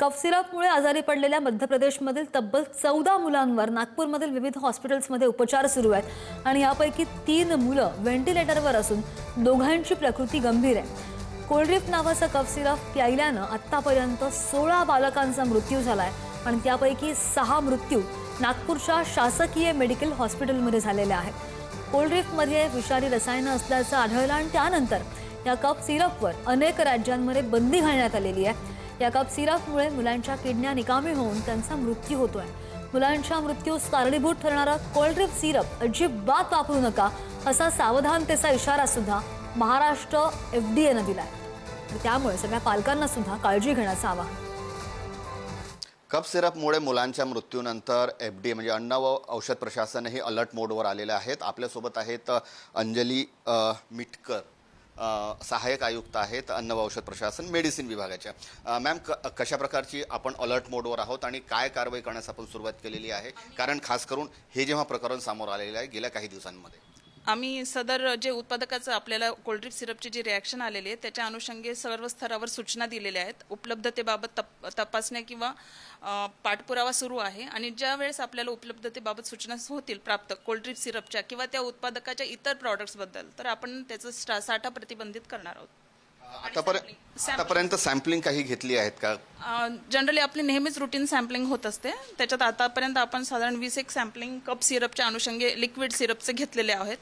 कफसिरपमुळे आजारी पडलेल्या मध्य प्रदेशमधील तब्बल चौदा मुलांवर नागपूरमधील विविध हॉस्पिटल्समध्ये उपचार सुरू आहेत आणि यापैकी तीन मुलं व्हेंटिलेटरवर असून दोघांची प्रकृती गंभीर आहे. कोल्ड्रिप नावाचा कफसिरप प्यायल्यानं आत्तापर्यंत सोळा बालकांचा मृत्यू झाला आहे आणि त्यापैकी सहा मृत्यू नागपूरच्या शासकीय मेडिकल हॉस्पिटलमध्ये झालेले आहेत. कोल्ड्रिपमध्ये विषारी रसायनं असल्याचं आढळलं आणि त्यानंतर या कप सिरपवर अनेक राज्यांमध्ये बंदी घालण्यात आलेली आहे. या कप सिरपमुळे मुलांच्या किडन्या निकामी होऊन त्यांचा मृत्यू होतोय. मुलांच्या मृत्यूस कारणीभूत ठरणारा कोल्ड्रिप सिरप अजिबात वापरू नका असा सावधानतेचा इशारा सुद्धा महाराष्ट्र एफ डी एनं दिलाय. त्यामुळे सगळ्या पालकांना सुद्धा काळजी घेण्याचं आवाहन. कप सिरपमुळे मुलांच्या मृत्यूनंतर एफ डी म्हणजे अन्न व औषध प्रशासनही अलर्ट मोडवर आलेले आहेत. आपल्यासोबत आहेत अंजली मिटकर. सहाय्यक आयुक्त आहेत अन्न व औषध प्रशासन मेडिसिन विभागाच्या. मॅम क कशा प्रकारची आपण अलर्ट मोडवर आहोत आणि काय कारवाई करण्यास आपण सुरुवात केलेली आहे? कारण खास करून हे जेव्हा प्रकरण समोर आलेलं आहे गेल्या काही दिवसांमध्ये. आम्ही सदर जे उत्पादकाचं आपल्याला कोल्ड्रिप सिरपची जी रिॲक्शन आलेली आहे त्याच्या अनुषंगे सर्व स्तरावर सूचना दिलेल्या आहेत. उपलब्धतेबाबत तप तपासण्या किंवा पाठपुरावा सुरू आहे आणि ज्या वेळेस आपल्याला उपलब्धतेबाबत सूचना होतील प्राप्त कोल्ड्रिप सिरपच्या किंवा त्या उत्पादकाच्या इतर प्रॉडक्ट्सबद्दल तर आपण त्याचं साठा प्रतिबंधित करणार आहोत. आतापर्यंत आतापर्यंत सॅम्पलिंग काही घेतली आहेत का? जनरली आपली नेहमीच रुटीन सॅम्पलिंग होत असते. त्याच्यात आतापर्यंत आपण साधारण वीस एक सॅम्पलिंग कप सिरपच्या अनुषंगे लिक्विड सिरपचे घेतलेले आहेत.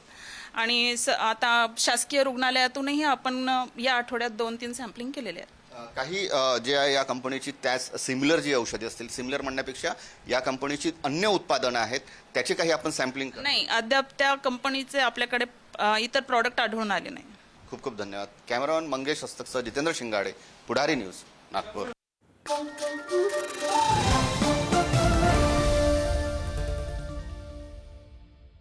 आणि स आता शासकीय रुग्णालयातूनही आपण या आठवड्यात दोन तीन सॅम्पलिंग केलेले आहेत. काही जे आहे या कंपनीची त्याच सिमिलर जी औषधी असतील सिमिलर म्हणण्यापेक्षा या कंपनीची अन्य उत्पादनं आहेत त्याचे काही आपण सॅम्पलिंग नाही अद्याप त्या कंपनीचे आपल्याकडे इतर प्रॉडक्ट आढळून आले नाही. खूप खूप धन्यवाद. कॅमेरामॅन मंगेश हस्तकसह जितेंद्र शिंगाडे पुढारी न्यूज नागपूर.